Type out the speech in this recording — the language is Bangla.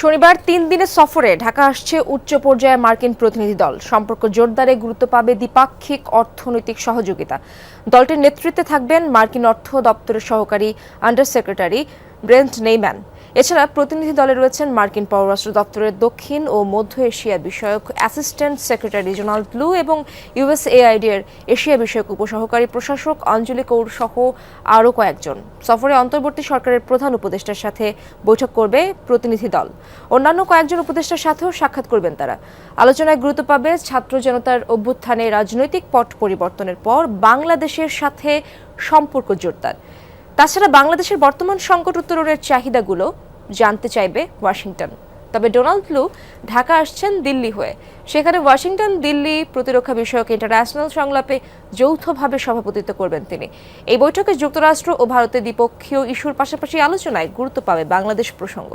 শনিবার তিন দিনের সফরে ঢাকা আসছে উচ্চ পর্যায়ে মার্কিন প্রতিনিধি দল। সম্পর্ক জোরদারে গুরুত্ব পাবে দ্বিপাক্ষিক অর্থনৈতিক সহযোগিতা। দলটির নেতৃত্বে থাকবেন মার্কিন অর্থ দপ্তরের সহকারী আন্ডার সেক্রেটারি ব্রেন্ট নেইম্যান। এছাড়া প্রতিনিধি দলে রয়েছেন মার্কিন পররাষ্ট্র দপ্তরের দক্ষিণ ও মধ্য এশিয়া বিষয়ক অ্যাসিস্ট্যান্ট সেক্রেটারি জোনাল্ড ব্লু এবং ইউএসএআইডি এর এশিয়া বিষয়ক উপসহকারী প্রশাসক অঞ্জলি কৌর সহ আরও কয়েকজন। সফরে অন্তর্বর্তী সরকারের প্রধান উপদেষ্টার সাথে বৈঠক করবে প্রতিনিধি দল। অন্যান্য কয়েকজন উপদেষ্টার সাথেও সাক্ষাৎ করবেন তারা। আলোচনায় গুরুত্ব পাবে ছাত্র জনতার অভ্যুত্থানে রাজনৈতিক পট পরিবর্তনের পর বাংলাদেশের সাথে সম্পর্ক জোরদার। তাছাড়া বাংলাদেশের বর্তমান সংকট উত্তরণের চাহিদাগুলো জানতে চাইবে ওয়াশিংটন। তবে ডোনাল্ড লু ঢাকা আসছেন দিল্লি হয়ে। সেখানে ওয়াশিংটন দিল্লি প্রতিরক্ষা বিষয়ক ইন্টারন্যাশনাল সংলাপে যৌথভাবে সভাপতিত্ব করবেন তিনি। এই বৈঠকে যুক্তরাষ্ট্র ও ভারতের দ্বিপক্ষীয় ইস্যুর পাশাপাশি আলোচনায় গুরুত্ব পাবে বাংলাদেশ প্রসঙ্গ।